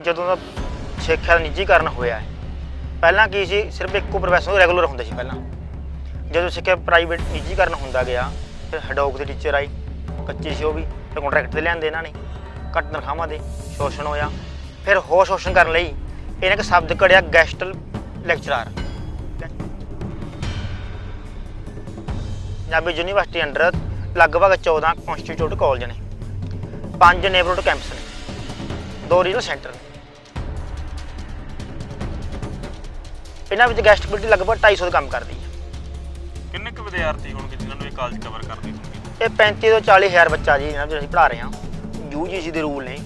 ਜਦੋਂ ਦਾ ਸਿੱਖਿਆ ਦਾ ਨਿੱਜੀਕਰਨ ਹੋਇਆ ਹੈ, ਪਹਿਲਾਂ ਕੀ ਸੀ? ਸਿਰਫ ਇੱਕੋ ਪ੍ਰੋਫੈਸਰ ਰੈਗੂਲਰ ਹੁੰਦੇ ਸੀ ਪਹਿਲਾਂ। ਜਦੋਂ ਸਿੱਖਿਆ ਪ੍ਰਾਈਵੇਟ ਨਿੱਜੀਕਰਨ ਹੁੰਦਾ ਗਿਆ, ਫਿਰ ਹਡੋਕ ਦੇ ਟੀਚਰ ਆਏ, ਕੱਚੀ ਸੀ ਉਹ ਵੀ, ਫਿਰ ਕੰਟਰੈਕਟ ਤੇ ਲਿਆਂਦੇ ਇਹਨਾਂ ਨੇ, ਘੱਟ ਤਨਖਾਹਾਂ ਦੇ, ਸ਼ੋਸ਼ਣ ਹੋਇਆ। ਫਿਰ ਹੋਰ ਸ਼ੋਸ਼ਣ ਕਰਨ ਲਈ ਇਹਨੇ ਇੱਕ ਸ਼ਬਦ ਕੜਿਆ guest lecturer Punjabi university under ਲਗਭਗ 14 ਕਨਸਟੀਟਿਊਟ ਕਾਲਜ ਨੇ, ਪੰਜ ਨੇਬਰਹੁੱਡ ਕੈਂਪਸ ਨੇ, ਦੋ ਰੀਜਨਲ ਸੈਂਟਰ ਨੇ। ਇਹਨਾਂ ਵਿੱਚ ਗੈਸਟ ਕਮਿਊਨਿਟੀ ਲਗਭਗ 250 ਦਾ ਕੰਮ ਕਰਦੀ ਹੈ। ਕਿੰਨੇ ਕੁ ਵਿਦਿਆਰਥੀ ਹੋਣਗੇ ਜਿਨ੍ਹਾਂ ਨੂੰ ਇਹ ਕਾਲਜ ਕਵਰ ਕਰਦੀ ਹੋਣਗੇ? ਇਹ 35 ਤੋਂ 40 ਹਜ਼ਾਰ ਬੱਚਾ ਜੀ ਇਹਨਾਂ ਨੂੰ ਅਸੀਂ ਪੜ੍ਹਾ ਰਹੇ ਹਾਂ। ਯੂਜੀਸੀ ਦੇ ਰੂਲ ਨੇ।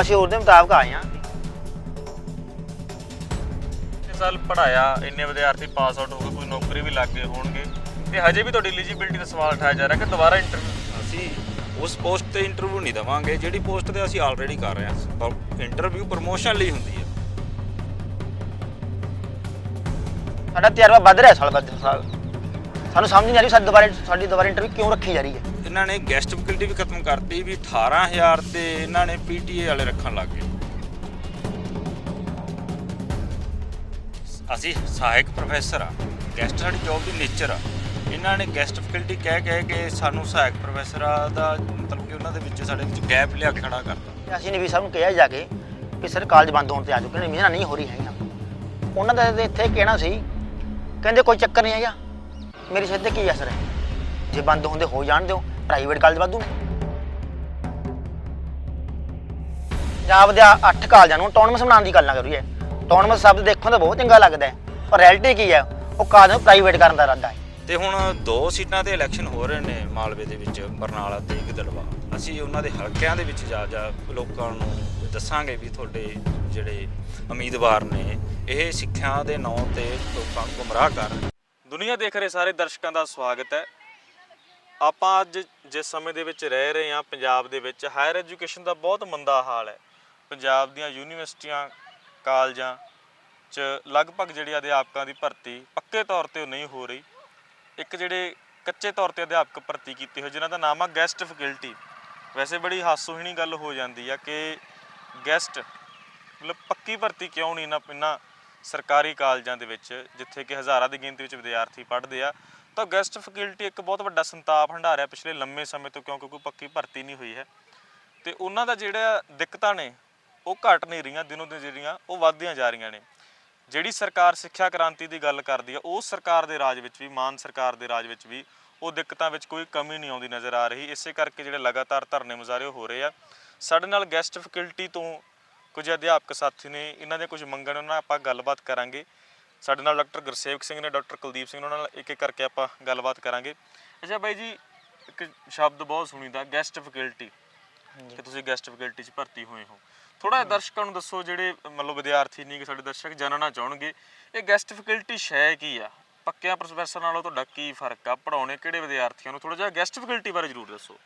ਅਸੀਂ ਉਹਦੇ ਮੁਤਾਬਕ ਆਏ ਹਾਂ। ਇਸ ਸਾਲ ਪੜਾਇਆ ਇੰਨੇ ਵਿਦਿਆਰਥੀ ਪਾਸ ਆਊਟ ਹੋ ਗਏ ਕੋਈ ਨੌਕਰੀ ਵੀ ਲੱਗ ਗਏ ਹੋਣਗੇ। ਤੇ ਹਜੇ ਵੀ ਤੁਹਾਡੀ ਐਲੀਜੀਬਿਲਟੀ ਦਾ ਸਵਾਲ ਉਠਾਇਆ ਜਾ ਰਿਹਾ ਕਿ ਦੁਬਾਰਾ ਇੰਟਰਵਿਊ ਅਸੀਂ ਉਸ ਪੋਸਟ ਤੇ ਇੰਟਰਵਿਊ ਨਹੀਂ ਦਵਾਂਗੇ। ਜਿਹੜੀ ਪੋਸਟ ਤੇ ਅਸੀਂ ਆਲਰੇਡੀ ਕਰ ਰਹੇ ਹਾਂ ਇੰਟਰਵਿਊ ਪ੍ਰਮੋਸ਼ਨ ਲਈ ਹੁੰਦੀ ਹੈ। ਸਾਡਾ ਤਜਰਬਾ ਵੱਧ ਰਿਹਾ ਸਾਲ ਬਾਅਦ ਸਾਲ। ਸਾਨੂੰ ਸਮਝ ਨਹੀਂ ਆ ਰਹੀ ਸਾਡੀ ਦੁਬਾਰਾ ਸਾਡੀ ਦੁਬਾਰਾ ਇੰਟਰਵਿਊ ਕਿਉਂ ਰੱਖੀ ਜਾ ਰਹੀ ਹੈ? ਇਹਨਾਂ ਨੇ ਗੈਸਟ ਫੈਕਲਟੀ ਵੀ ਖਤਮ ਕਰਤੀ ਵੀ 18000 ਤੇ ਇਹਨਾਂ ਨੇ ਪੀਟੀਏ ਵਾਲੇ ਰੱਖਣ ਲੱਗ ਗਏ। ਅਸੀਂ ਸਹਾਇਕ ਪ੍ਰੋਫੈਸਰ ਆ ਗੈਸਟ ਸਾਡੀ ਜੌਬ ਦੀ ਨੇਚਰ ਆ। ਇਹਨਾਂ ਨੇ ਗੈਸਟ ਫੈਕਲਟੀ ਕਹਿ ਕਹਿ ਕੇ ਸਾਨੂੰ ਸਹਾਇਕ ਪ੍ਰੋਫੈਸਰ ਦਾ ਮਤਲਬ ਕਿ ਉਹਨਾਂ ਦੇ ਵਿੱਚ ਸਾਡੇ ਵਿੱਚ ਗੈਪ ਲਿਆ ਕੇ ਖੜਾ ਕਰਤਾ। ਤੇ ਅਸੀਂ ਨੇ ਵੀ ਸਭ ਨੂੰ ਕਿਹਾ ਜਾ ਕੇ ਕਿ ਸਰ ਕਾਲਜ ਬੰਦ ਹੋਣ ਤੇ ਆ ਚੁੱਕੇ ਨੇ ਮੀਨਾ ਨਹੀਂ ਹੋ ਰਹੀ ਹੈਗੀਆਂ। ਉਹਨਾਂ ਦਾ ਤਾਂ ਇੱਥੇ ਕਹਿਣਾ ਸੀ ਕਹਿੰਦੇ ਕੋਈ ਚੱਕਰ ਨਹੀਂ ਹੈਗਾ। ਮੇਰੀ ਸਿਹਤ ਤੇ ਕੀ ਅਸਰ ਹੈ? ਜੇ ਬੰਦ ਹੁੰਦੇ ਹੋ ਜਾਣ ਦਿਓ ਪ੍ਰਾਈਵੇਟ ਕਾਲਜ ਵਾਧੂ ਨੇ। ਪੰਜਾਬ ਦੇ 8 ਕਾਲਜਾਂ ਨੂੰ ਆਟੋਨਮਸ ਬਣਾਉਣ ਦੀ ਗੱਲ ਨਾ ਕਰੀਏ। ਆਟੋਨਮਸ ਸ਼ਬਦ ਦੇਖਣ ਤਾਂ ਬਹੁਤ ਚੰਗਾ ਲੱਗਦਾ ਹੈ, ਪਰ ਰੈਲਿਟੀ ਕੀ ਹੈ? ਉਹ ਕਾਲਜ ਨੂੰ ਪ੍ਰਾਈਵੇਟ ਕਰਨ ਦਾ ਇਰਾਦਾ ਹੈ। ਤੇ ਹੁਣ ਦੋ ਸੀਟਾਂ ਤੇ ਇਲੈਕਸ਼ਨ ਹੋ ਰਹੇ ਨੇ ਮਾਲਵੇ ਦੇ ਵਿੱਚ, ਬਰਨਾਲਾ ਤੇ ਗਿੱਦੜਵਾ ਅਸੀਂ ਉਹਨਾਂ ਦੇ ਹਲਕਿਆਂ ਦੇ ਵਿੱਚ ਜਾ ਜਾ ਲੋਕਾਂ ਨੂੰ ਦੱਸਾਂਗੇ ਵੀ ਤੁਹਾਡੇ ਜਿਹੜੇ ਉਮੀਦਵਾਰ ਨੇ ਇਹ ਸਿੱਖਿਆ ਦੇ ਨਾਂ ਤੇ ਲੋਕਾਂ ਨੂੰ ਗੁੰਮਰਾਹ ਕਰ ਰਹੇ ਦੁਨੀਆ ਦੇਖ ਰਹੇ ਸਾਰੇ ਦਰਸ਼ਕਾਂ ਦਾ ਸਵਾਗਤ ਹੈ। ਆਪਾਂ ਅੱਜ ਜਿਸ ਸਮੇਂ ਦੇ ਵਿੱਚ ਰਹਿ ਰਹੇ ਹਾਂ, ਪੰਜਾਬ ਦੇ ਵਿੱਚ, ਹਾਇਰ ਐਜੂਕੇਸ਼ਨ ਦਾ ਬਹੁਤ ਮੰਦਾ ਹਾਲ ਹੈ। ਪੰਜਾਬ ਦੀਆਂ ਯੂਨੀਵਰਸਿਟੀਆਂ, ਕਾਲਜਾਂ 'ਚ ਲਗਭਗ ਜਿਹੜੀ ਅਧਿਆਪਕਾਂ ਦੀ ਭਰਤੀ ਪੱਕੇ ਤੌਰ ਤੇ ਨਹੀਂ ਹੋ ਰਹੀ। ਇੱਕ ਜਿਹੜੇ ਕੱਚੇ ਤੌਰ ਤੇ ਅਧਿਆਪਕ ਭਰਤੀ ਕੀਤੇ ਹੋਏ, ਜਿਨ੍ਹਾਂ ਦਾ ਨਾਮ ਆ ਗੈਸਟ ਫੈਕਲਟੀ ਵੈਸੇ ਬੜੀ ਹਾਸੋਹੀਣੀ ਗੱਲ ਹੋ ਜਾਂਦੀ ਆ ਕਿ ਗੈਸਟ ਮਤਲਬ ਪੱਕੀ ਭਰਤੀ ਕਿਉਂ ਨਹੀਂ ਨਾ ਇਹਨਾਂ ਸਰਕਾਰੀ ਕਾਲਜਾਂ ਦੇ ਵਿੱਚ, ਜਿੱਥੇ ਕਿ ਹਜ਼ਾਰਾਂ ਦੀ ਗਿਣਤੀ ਵਿੱਚ ਵਿਦਿਆਰਥੀ ਪੜ੍ਹਦੇ ਆ? ਤਾਂ ਗੈਸਟ ਫੈਕਲਟੀ ਇੱਕ ਬਹੁਤ ਵੱਡਾ ਸੰਤਾਪ ਹੰਢਾਰਿਆ ਪਿਛਲੇ ਲੰਮੇ ਸਮੇਂ ਤੋਂ, ਕਿਉਂਕਿ ਕੋਈ ਪੱਕੀ ਭਰਤੀ ਨਹੀਂ ਹੋਈ ਹੈ। ਤੇ ਉਹਨਾਂ ਦਾ ਜਿਹੜਾ ਦਿੱਕਤਾਂ ਨੇ, ਉਹ ਘਟ ਨਹੀਂ ਰਹੀਆਂ, ਦਿਨੋਂ ਦਿਨ ਜਿਹੜੀਆਂ, ਉਹ ਵੱਧਦੀਆਂ ਜਾ ਰਹੀਆਂ ਨੇ। ਜਿਹੜੀ ਸਰਕਾਰ ਸਿੱਖਿਆ ਕ੍ਰਾਂਤੀ ਦੀ ਗੱਲ ਕਰਦੀ ਆ ਉਸ ਸਰਕਾਰ ਦੇ ਰਾਜ ਵਿੱਚ ਵੀ, ਮਾਨ ਸਰਕਾਰ ਦੇ ਰਾਜ ਵਿੱਚ ਵੀ, ਉਹ ਦਿੱਕਤਾਂ ਵਿੱਚ ਕੋਈ ਕਮੀ ਨਹੀਂ ਆਉਂਦੀ ਨਜ਼ਰ ਆ ਰਹੀ। ਇਸੇ ਕਰਕੇ ਜਿਹੜੇ ਲਗਾਤਾਰ ਧਰਨੇ ਮੁਜ਼ਾਹਰੇ ਹੋ ਰਹੇ ਆ, ਸਾਡੇ ਨਾਲ ਗੈਸਟ ਫੈਕਲਟੀ ਤੋਂ ਕੁਝ ਅਧਿਆਪਕ ਸਾਥੀ ਨੇ ਇਹਨਾਂ ਦੇ ਕੁਝ ਮੰਗਣ ਉਹਨਾਂ ਨਾਲ ਆਪਾਂ ਗੱਲਬਾਤ ਕਰਾਂਗੇ। ਸਾਡੇ ਨਾਲ ਡਾਕਟਰ ਗੁਰਸੇਵਕ ਸਿੰਘ ਨੇ ਡਾਕਟਰ ਕੁਲਦੀਪ ਸਿੰਘ ਉਹਨਾਂ ਨਾਲ ਇੱਕ ਇੱਕ ਕਰਕੇ ਆਪਾਂ ਗੱਲਬਾਤ ਕਰਾਂਗੇ। ਅੱਛਾ ਬਾਈ ਜੀ ਇੱਕ ਸ਼ਬਦ ਬਹੁਤ ਸੁਣੀਦਾ ਗੈਸਟ ਫੈਕਲਟੀ ਕਿ ਤੁਸੀਂ ਗੈਸਟ ਫੈਕਲਟੀ 'ਚ ਭਰਤੀ ਹੋਏ ਹੋ। ਥੋੜਾ ਦਰਸ਼ਕਾਂ ਨੂੰ ਦੱਸੋ ਜਿਹੜੇ ਮਤਲਬ ਵਿਦਿਆਰਥੀ ਨਹੀਂ ਕਿ ਸਾਡੇ ਦਰਸ਼ਕ ਜਾਣਨਾ ਚਾਹਣਗੇ। ਇਹ ਗੈਸਟ ਫੈਕਲਟੀ ਸ਼ੈ ਕੀ ਆ? ਪੱਕਿਆਂ ਪ੍ਰੋਫੈਸਰ ਨਾਲੋਂ ਤੁਹਾਡਾ ਕੀ ਫ਼ਰਕ ਆ? ਪੜਾਉਣੇ ਕਿਹੜੇ ਵਿਦਿਆਰਥੀਆਂ ਨੂੰ? ਥੋੜਾ ਜਿਹਾ ਗੈਸਟ ਫੈਕਲਟੀ ਬਾਰੇ ਜ਼ਰੂਰ ਦੱਸੋ।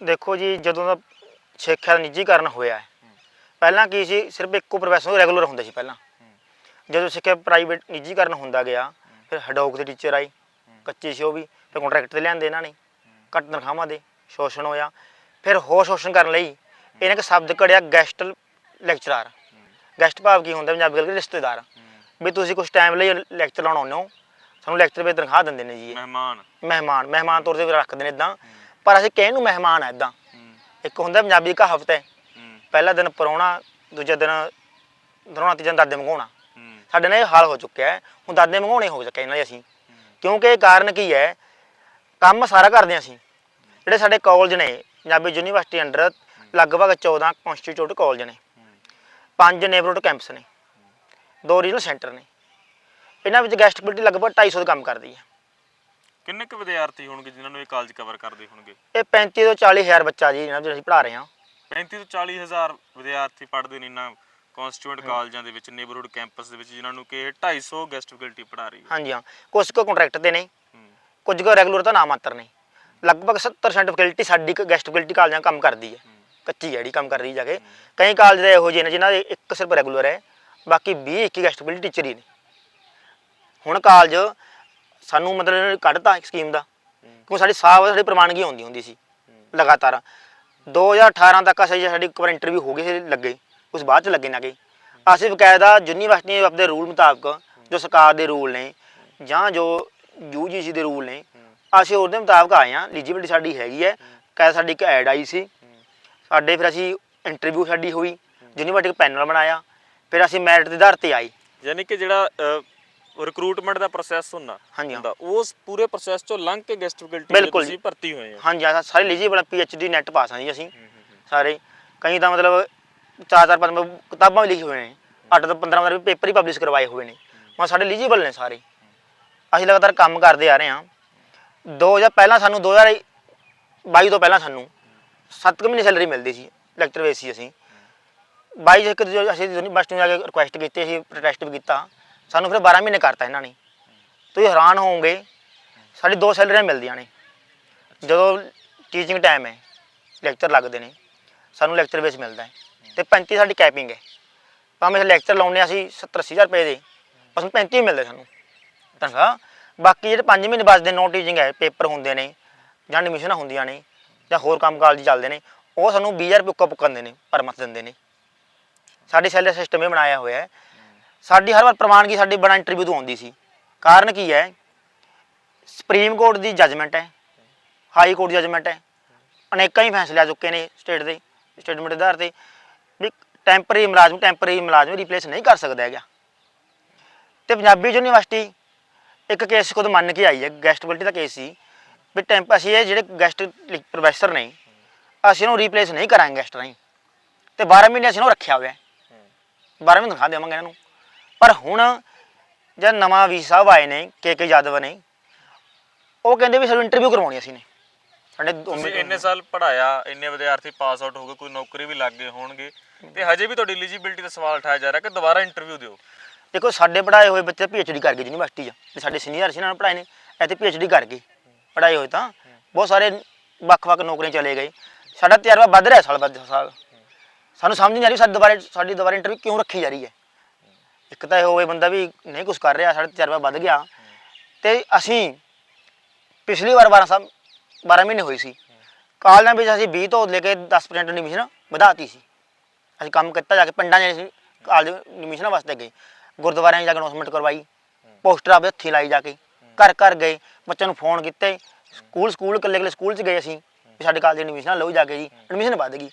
ਦੇਖੋ ਜੀ ਜਦੋਂ ਦਾ ਸਿੱਖਿਆ ਦਾ ਨਿੱਜੀਕਰਨ ਹੋਇਆ ਹੈ ਪਹਿਲਾਂ ਕੀ ਸੀ? ਸਿਰਫ ਇੱਕੋ ਪ੍ਰੋਫੈਸਰ ਰੈਗੂਲਰ ਹੁੰਦੇ ਸੀ ਪਹਿਲਾਂ। ਜਦੋਂ ਸਿੱਖਿਆ ਪ੍ਰਾਈਵੇਟ ਨਿੱਜੀਕਰਨ ਹੁੰਦਾ ਗਿਆ ਫਿਰ ਹਡੋਕ ਦੇ ਟੀਚਰ ਆਏ ਕੱਚੇ ਸੀ ਉਹ ਵੀ ਫਿਰ ਕੰਟਰੈਕਟ ਤੇ ਲਿਆਂਦੇ ਇਹਨਾਂ ਨੇ ਘੱਟ ਤਨਖਾਹਾਂ ਦੇ ਸ਼ੋਸ਼ਣ ਹੋਇਆ। ਫਿਰ ਹੋਰ ਸ਼ੋਸ਼ਣ ਕਰਨ ਲਈ ਇਹਨਾਂ ਇੱਕ ਸ਼ਬਦ ਕੜਿਆ ਗੈਸਟ ਲੈਕਚਰਰ ਗੈਸਟ ਭਾਵ ਕੀ ਹੁੰਦਾ ਪੰਜਾਬੀ ਗੱਲ ਰਿਸ਼ਤੇਦਾਰ। ਵੀ ਤੁਸੀਂ ਕੁਝ ਟਾਈਮ ਲਈ ਲੈਕਚਰ ਲਾਉਣ ਆਉਂਦੇ ਹੋ ਸਾਨੂੰ ਲੈਕਚਰ 'ਤੇ ਤਨਖਾਹ ਦਿੰਦੇ ਨੇ ਜੀ। ਮਹਿਮਾਨ। ਮਹਿਮਾਨ। ਮਹਿਮਾਨ ਤੌਰ ਤੇ ਵੀ ਰੱਖਦੇ ਨੇ ਇਦਾਂ ਪਰ ਅਸੀਂ ਕਹਿਣ ਨੂੰ ਮਹਿਮਾਨ ਆ ਇਦਾਂ ਇੱਕ ਹੁੰਦਾ ਪੰਜਾਬੀ ਕਹਾਵਤ ਹੈ। ਪਹਿਲਾ ਦਿਨ ਪਰੋਣਾ ਦੂਜਾ ਦਿਨ ਦਰੋਣਾ ਤੀਜਾ ਦਿਨ ਦਾਦੇ ਮੰਗਾਉਣਾ ਸਾਡੇ ਨਾਲ ਇਹ ਹਾਲ ਹੋ ਚੁੱਕਿਆ ਹੈ। ਹੁਣ ਦਾਦੇ ਮੰਗਾਉਣੇ ਹੋ ਚੁੱਕੇ ਇਹਨਾਂ ਦੇ ਅਸੀਂ। ਕਿਉਂਕਿ ਇਹ ਕਾਰਨ ਕੀ ਹੈ? ਕੰਮ ਸਾਰਾ ਕਰਦੇ ਹਾਂ ਅਸੀਂ। ਜਿਹੜੇ ਸਾਡੇ ਕਾਲਜ ਨੇ ਪੰਜਾਬੀ ਯੂਨੀਵਰਸਿਟੀ ਅੰਡਰ ਲਗਭਗ 14 ਕਨਸਟੀਟਿਊਟ ਕਾਲਜ ਨੇ। ਪੰਜ ਨੇਬਰਹੁੱਡ ਕੈਂਪਸ ਨੇ। ਦੋ ਰੀਜਨਲ ਸੈਂਟਰ ਨੇ। ਇਹਨਾਂ ਵਿੱਚ ਗੈਸਟ ਕਮਿਊਨਿਟੀ ਲਗਭਗ 250 ਦਾ ਕੰਮ ਕਰਦੀ ਹੈ। ਕਿੰਨੇ ਕੁ ਵਿਦਿਆਰਥੀ ਹੋਣਗੇ ਜਿਨ੍ਹਾਂ ਨੂੰ ਇਹ ਕਾਲਜ ਕਵਰ ਕਰਦੇ ਹੋਣਗੇ? ਇਹ 35 ਤੋਂ 40 ਹਜ਼ਾਰ ਬੱਚਾ ਜੀ ਇਹਨਾਂ ਨੂੰ ਅਸੀਂ ਪੜ੍ਹਾ ਰਹੇ ਹਾਂ। 35 ਤੋਂ 40 ਹਜ਼ਾਰ ਵਿਦਿਆਰਥੀ ਪੜ੍ਹਦੇ ਨੇ ਇਹਨਾਂ ਕਨਸਟੀਟਿਊਟ ਕਾਲਜਾਂ ਦੇ ਵਿੱਚ ਨੇਬਰਹੁੱਡ ਕੈਂਪਸ ਦੇ ਵਿੱਚ ਜਿਨ੍ਹਾਂ ਨੂੰ ਕਿ ਇਹ 250 ਗੈਸਟ ਫੈਕਲਟੀ ਪੜ੍ਹਾ ਰਹੀ ਹੈ। ਹਾਂਜੀ ਹਾਂ। ਕੁਝ ਕੁ ਕੰਟਰੈਕਟ ਤੇ ਨੇ। ਕੁਝ ਕੁ ਰੈਗੂਲਰ ਤਾਂ ਨਾ ਮਾਤਰ ਨੇ। ਲਗਭਗ 70% ਫੈਕਲਟੀ ਸਾਡੀ ਗੈਸਟ ਫੈਕਲਟੀ ਕਾਲਜਾਂ ਕੰਮ ਕਰਦੀ ਹੈ। ਕੱਚੀ ਜਿਹੜੀ ਕੰਮ ਕਰ ਰਹੀ ਜਾ ਕੇ। ਕਈ ਕਾਲਜ ਦੇ ਇਹੋ ਜਿਹੇ ਨੇ ਜਿਨ੍ਹਾਂ ਦੇ ਇੱਕ ਸਿਰਫ ਰੈਗੂਲਰ ਹੈ ਬਾਕੀ 20 21 ਗੈਸਟ ਫੈਕਲਟੀ ਟੀਚਰ ਹੀ ਨੇ। ਹੁਣ ਕਾਲਜ ਸਾਨੂੰ ਮਤਲਬ ਕੱਢਤਾ ਸਕੀਮ ਦਾ। ਕਿਉਂਕਿ ਸਾਡੀ ਸਾਹ ਸਾਡੀ ਪ੍ਰਵਾਨਗੀ ਹੁੰਦੀ ਹੁੰਦੀ ਸੀ ਲਗਾਤਾਰ। 2018 ਤੱਕ ਅਸੀਂ ਸਾਡੀ ਇੱਕ ਵਾਰ ਇੰਟਰਵਿਊ ਹੋ ਗਈ ਸੀ ਲੱਗੇ ਉਸ ਬਾਅਦ ਚ ਲੱਗੇ ਨਾ ਗਏ ਅਸੀਂ ਬਕਾਇਦਾ ਯੂਨੀਵਰਸਿਟੀ ਆਪਣੇ ਰੂਲ ਮੁਤਾਬਕ ਜੋ ਸਰਕਾਰ ਦੇ ਰੂਲ ਨੇ ਜਾਂ ਜੋ ਯੂਜੀਸੀ ਦੇ ਰੂਲ ਨੇ ਅਸੀਂ ਉਹਦੇ ਮੁਤਾਬਕ ਆਏ ਹਾਂ। ਐਲੀਜੀਬਿਲਟੀ ਸਾਡੀ ਹੈਗੀ ਹੈ। ਕਾ ਸਾਡੀ ਇੱਕ ਐਡ ਆਈ ਸੀ। ਸਾਡੇ ਫਿਰ ਅਸੀਂ ਇੰਟਰਵਿਊ ਸਾਡੀ ਹੋਈ। ਯੂਨੀਵਰਸਿਟੀ ਪੈਨਲ ਬਣਾਇਆ। ਫਿਰ ਅਸੀਂ ਮੈਰਿਟ ਦੇ ਆਧਾਰ ਤੇ ਆਏ। ਯਾਨੀ ਕਿ ਜਿਹੜਾ ਰਿਕਰੂਟਮੈਂਟ ਦਾ ਪ੍ਰੋਸੈਸ ਹੁੰਦਾ। ਹਾਂਜੀ ਹਾਂ। ਹੁੰਦਾ। ਉਸ ਪੂਰੇ ਪ੍ਰੋਸੈਸ ਚੋਂ ਲੰਘ ਕੇ ਗੈਸਟ ਫੈਕਲਟੀ ਬਿਲਕੁਲ ਤੁਸੀਂ। ਭਰਤੀ ਹੋਏ ਹੋ। ਹਾਂਜੀ ਆ ਸਾਰੇ ਐਲੀਜੀਬਲ ਪੀਐਚਡੀ ਨੈਟ ਪਾਸ ਹਾਂ ਜੀ ਅਸੀਂ। ਸਾਰੇ। ਕਈ ਤਾਂ ਮਤਲਬ ਚਾਰ ਚਾਰ ਪੰਜ ਕਿਤਾਬਾਂ ਵੀ ਲਿਖੀ ਹੋਏ ਨੇ। ਅੱਠ ਤੋਂ 15 15 ਪੇਪਰ ਹੀ ਪਬਲਿਸ਼ ਕਰਵਾਏ ਹੋਏ ਨੇ। ਮੈਂ ਸਾਡੇ ਐਲੀਜੀਬਲ ਨੇ ਸਾਰੇ। ਅਸੀਂ ਲਗਾਤਾਰ ਕੰਮ ਕਰਦੇ ਆ ਰਹੇ ਹਾਂ। 2000 ਪਹਿਲਾਂ ਸਾਨੂੰ 2022 ਤੋਂ ਪਹਿਲਾਂ ਸਾਨੂੰ 7 ਮਹੀਨੇ ਸੈਲਰੀ ਮਿਲਦੀ ਸੀ ਲੈਕਚਰ ਵੇਸ ਸੀ ਅਸੀਂ। 22 ਇੱਕ ਜੋ ਅਸੀਂ ਯੂਨੀਵਰਸਿਟੀ ਨੂੰ ਜਾ ਕੇ ਰਿਕੁਐਸਟ ਕੀਤੀ ਅਸੀਂ ਪ੍ਰੋਟੈਸਟ ਵੀ ਕੀਤਾ। ਸਾਨੂੰ ਫਿਰ 12 ਮਹੀਨੇ ਕਰਤਾ ਇਹਨਾਂ ਨੇ। ਤੁਸੀਂ ਹੈਰਾਨ ਹੋਵੋਗੇ, ਸਾਡੀ ਦੋ ਸੈਲਰੀਆਂ ਮਿਲਦੀਆਂ ਨੇ। ਜਦੋਂ ਟੀਚਿੰਗ ਟਾਈਮ ਹੈ ਲੈਕਚਰ ਲੱਗਦੇ ਨੇ, ਸਾਨੂੰ ਲੈਕਚਰ ਵਿੱਚ ਮਿਲਦਾ ਹੈ। ਤੇ 35 ਸਾਡੀ ਕੈਪਿੰਗ ਹੈ। ਭਾਵੇਂ ਲੈਕਚਰ ਲਾਉਂਦੇ ਹਾਂ, ਅਸੀਂ 70 ਹਜ਼ਾਰ ਰੁਪਏ ਦੇ, ਬਸ 35 ਮਿਲਦੇ ਸਾਨੂੰ। ਤਨਖਾਹ ਬਾਕੀ ਜਿਹੜੇ 5 ਮਹੀਨੇ ਬਚਦੇ ਨੋ ਟੀਚਿੰਗ ਹੈ, ਪੇਪਰ ਹੁੰਦੇ ਨੇ, ਜਾਂ ਐਡਮਿਸ਼ਨਾਂ ਹੁੰਦੀਆਂ ਨੇ, ਜਾਂ ਹੋਰ ਕੰਮ ਕਾਲਜ ਚੱਲਦੇ ਨੇ, ਉਹ ਸਾਨੂੰ 20000 ਰੁਪਏ ਉੱਕਾ ਪੁੱਕਾ ਦਿੰਦੇ ਨੇ ਪਰ ਮੰਥ ਦਿੰਦੇ ਨੇ। ਸਾਡੇ ਸੈਲਰੀ ਸਿਸਟਮ ਇਹ ਬਣਾਇਆ ਹੋਇਆ ਹੈ ਸਾਡੀ ਹਰ ਵਾਰ ਪ੍ਰਵਾਨਗੀ ਸਾਡੀ ਬਣਾ ਇੰਟਰਵਿਊ ਤੋਂ ਆਉਂਦੀ ਸੀ। ਕਾਰਨ ਕੀ ਹੈ? ਸੁਪਰੀਮ ਕੋਰਟ ਦੀ ਜੱਜਮੈਂਟ ਹੈ। ਹਾਈ ਕੋਰਟ ਦੀ ਜੱਜਮੈਂਟ ਹੈ। ਅਨੇਕਾਂ ਹੀ ਫੈਸਲੇ ਆ ਚੁੱਕੇ ਨੇ ਸਟੇਟ ਦੇ ਸਟੇਟਮੈਂਟ ਦੇ ਆਧਾਰ ਤੇ। ਵੀ ਟੈਂਪਰੇਰੀ ਮੁਲਾਜ਼ਮ ਟੈਂਪਰੇਰੀ ਮੁਲਾਜ਼ਮ ਰਿਪਲੇਸ ਨਹੀਂ ਕਰ ਸਕਦਾ ਹੈਗਾ। ਤੇ ਪੰਜਾਬੀ ਯੂਨੀਵਰਸਿਟੀ ਇੱਕ ਕੇਸ ਖੁਦ ਮੰਨ ਕੇ ਆਈ ਹੈ। ਗੈਸਟਬਿਲਟੀ ਦਾ ਕੇਸ ਸੀ। ਵੀ ਟੈਂਪ ਅਸੀਂ ਇਹ ਜਿਹੜੇ ਗੈਸਟ ਪ੍ਰੋਫੈਸਰ ਨੇ ਅਸੀਂ ਇਹਨੂੰ ਰਿਪਲੇਸ ਨਹੀਂ ਕਰਾਂਗੇ ਗੈਸਟ ਰਾਹੀਂ। ਤੇ 12 ਮਹੀਨੇ ਅਸੀਂ ਇਹਨੂੰ ਰੱਖਿਆ ਹੋਇਆ। ਹੈ। 12 ਮਹੀਨੇ ਤਨਖਾਹ ਦੇਵਾਂਗੇ ਇਹਨਾਂ ਨੂੰ। ਪਰ ਹੁਣ ਜਦ ਨਵਾਂ ਵੀ ਸਾਹਿਬ ਆਏ ਨੇ ਕੇ ਕੇ ਯਾਦਵ ਨੇ ਉਹ ਕਹਿੰਦੇ ਵੀ ਸਾਨੂੰ ਇੰਟਰਵਿਊ ਕਰਵਾਉਣੀ ਅਸੀਂ ਨੇ। ਸਾਡੇ ਦੋ ਤੁਸੀਂ ਇੰਨੇ ਸਾਲ ਪੜਾਇਆ ਇੰਨੇ ਵਿਦਿਆਰਥੀ ਪਾਸ ਆਊਟ ਹੋ ਗਏ ਕੋਈ ਨੌਕਰੀ ਵੀ ਲੱਗ ਗਏ ਹੋਣਗੇ। ਤੇ ਹਜੇ ਵੀ ਤੁਹਾਡੀ ਐਲੀਜੀਬਿਲਟੀ ਦਾ ਸਵਾਲ ਉਠਾਇਆ ਜਾ ਰਿਹਾ ਕਿ ਦੁਬਾਰਾ ਇੰਟਰਵਿਊ ਦਿਓ? ਦੇਖੋ ਸਾਡੇ ਪੜਾਏ ਹੋਏ ਬੱਚੇ ਪੀਐਚਡੀ ਕਰ ਗਏ ਯੂਨੀਵਰਸਿਟੀ 'ਚ ਤੇ ਸਾਡੇ ਸੀਨੀਅਰ ਸੀ ਇਹਨਾਂ ਨੇ ਪੜਾਏ ਨੇ ਇੱਥੇ ਪੀਐਚਡੀ ਕਰ ਗਏ। ਪੜਾਏ ਹੋਏ ਤਾਂ ਬਹੁਤ ਸਾਰੇ ਵੱਖ-ਵੱਖ ਨੌਕਰੀਆਂ ਚਲੇ ਗਏ। ਸਾਡਾ ਤਜਰਬਾ ਵੱਧ ਰਿਹਾ ਸਾਲ ਬਾਅਦ ਸਾਲ। ਸਾਨੂੰ ਸਮਝ ਨਹੀਂ ਆ ਰਹੀ ਸਾਡੀ ਦੁਬਾਰਾ ਸਾਡੀ ਦੁਬਾਰਾ ਇੰਟਰਵਿਊ ਕਿਉਂ ਰੱਖੀ ਜਾ ਰਹੀ ਹੈ? ਇੱਕ ਤਾਂ ਇਹ ਹੋਵੇ ਬੰਦਾ ਵੀ ਨਹੀਂ ਕੁਝ ਕਰ ਰਿਹਾ, ਸਾਡਾ ਤਜਰਬਾ ਵੱਧ ਗਿਆ। ਤੇ ਅਸੀਂ ਪਿਛਲੀ ਵਾਰ 12 ਸਾਲ 12 ਮਹੀਨੇ ਹੋਈ ਸੀ। ਕਾਲਜਾਂ ਵਿੱਚ ਅਸੀਂ 20 ਤੋਂ ਲੈ ਕੇ 10% ਐਡਮਿਸ਼ਨ ਵਧਾਤੀ ਸੀ। ਅਸੀਂ ਕੰਮ ਕੀਤਾ ਜਾ ਕੇ, ਪਿੰਡਾਂ 'ਚ ਅਸੀਂ ਕਾਲਜ ਐਡਮਿਸ਼ਨਾਂ ਵਾਸਤੇ ਗਏ। ਗੁਰਦੁਆਰਿਆਂ 'ਚ ਜਾ ਕੇ ਅਨਾਉਂਸਮੈਂਟ ਕਰਵਾਈ। ਪੋਸਟਰ ਆਪਦੇ ਹੱਥੀਂ ਲਾਈ ਜਾ ਕੇ। ਘਰ ਘਰ ਗਏ, ਬੱਚਿਆਂ ਨੂੰ ਫੋਨ ਕੀਤੇ। ਸਕੂਲ ਸਕੂਲ, ਇਕੱਲੇ ਇਕੱਲੇ ਸਕੂਲ 'ਚ ਗਏ ਅਸੀਂ ਵੀ ਸਾਡੇ ਕਾਲਜ ਐਡਮਿਸ਼ਨਾਂ ਲਓ ਜਾ ਕੇ ਜੀ। ਐਡਮਿਸ਼ਨ ਵੱਧ ਗਈ।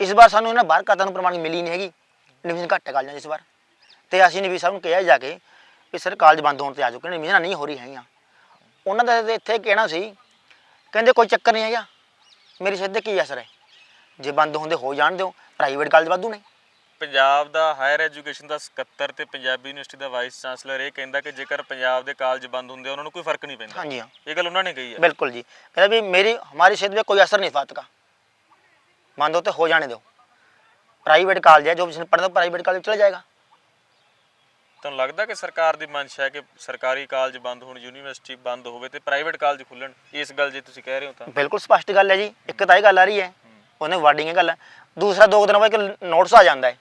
ਇਸ ਵਾਰ ਸਾਨੂੰ ਇਹਨਾਂ ਬਾਹਰ ਕਾਤਾਂ ਨੂੰ ਪ੍ਰਮਾਣ ਮਿਲੀ ਨਹੀਂ ਹੈਗੀ। ਐਡਮਿਸ਼ਨ ਘੱਟ ਹੈ ਕਾਲਜਾਂ 'ਚ ਇਸ ਵਾਰ। ਤੇ ਅਸੀਂ ਨੇ ਵੀ ਸਾਹਿਬ ਨੂੰ ਕਿਹਾ ਜਾ ਕੇ ਵੀ ਸਰ ਕਾਲਜ ਬੰਦ ਹੋਣ ਤੇ ਆ ਚੁੱਕੇ ਨੇ ਐਡਮਿਸ਼ਨਾਂ ਨਹੀਂ ਹੋ ਰਹੀ ਹੈਗੀਆਂ ਉਹਨਾਂ ਦਾ ਤਾਂ ਇੱਥੇ ਕਹਿਣਾ ਸੀ ਕਹਿੰਦੇ ਕੋਈ ਚੱਕਰ ਨਹੀਂ ਹੈਗਾ ਮੇਰੀ ਸਿੱਧੇ ਕੀ ਅਸਰ ਹੈ ਜੇ ਬੰਦ ਹੁੰਦੇ ਹੋ ਜਾਣ ਦਿਓ ਪ੍ਰਾਈਵੇਟ ਕਾਲਜ ਵਾਧੂ ਨੇ ਪੰਜਾਬ ਦਾ ਹਾਇਰ ਐਜੂਕੇਸ਼ਨ ਦਾ ਸਕੱਤਰ ਤੇ ਪੰਜਾਬੀ ਯੂਨੀਵਰਸਿਟੀ ਦਾ ਵਾਈਸ ਚਾਂਸਲਰ ਇਹ ਕਹਿੰਦਾ ਕਿ ਜੇਕਰ ਪੰਜਾਬ ਦੇ ਕਾਲਜ ਬੰਦ ਹੁੰਦੇ ਆ, ਉਹਨਾਂ ਨੂੰ ਕੋਈ ਫਰਕ ਨਹੀਂ ਪੈਂਦਾ ਹਾਂਜੀ ਹਾਂ ਇਹ ਗੱਲ ਉਹਨਾਂ ਨੇ ਕਹੀ ਹੈ बिल्कुल जी कहता भी मेरी हमारी क्षेत्र में कोई असर नहीं इस बात का मान दो तो हो जाने दो प्राइवेट कॉलेज है जो जिसने पढ़ना प्राइवेट कॉलेज चला जाएगा ਤੁਹਾਨੂੰ ਲੱਗਦਾ ਕਿ ਸਰਕਾਰ ਦੀ ਮਨਸ਼ਾ ਹੈ ਕਿ ਸਰਕਾਰੀ ਕਾਲਜ ਬੰਦ ਹੋਣ ਯੂਨੀਵਰਸਿਟੀ ਬੰਦ ਹੋਵੇ ਤੇ ਪ੍ਰਾਈਵੇਟ ਕਾਲਜ ਖੁੱਲਣ? ਇਸ ਗੱਲ ਜੇ ਤੁਸੀਂ ਕਹਿ ਰਹੇ ਹੋ ਤਾਂ। ਬਿਲਕੁਲ ਸਪਸ਼ਟ ਗੱਲ ਹੈ ਜੀ। ਇੱਕ ਤਾਂ ਇਹ ਗੱਲ ਆ ਰਹੀ ਹੈ ਉਹਨੇ ਵਾਰਡਿੰਗ ਹੈ ਗੱਲ ਦੂਸਰਾ ਦੋ ਦਿਨ ਬਾਅਦ ਇੱਕ ਨੋਟਿਸ ਆ ਜਾਂਦਾ ਹੈ।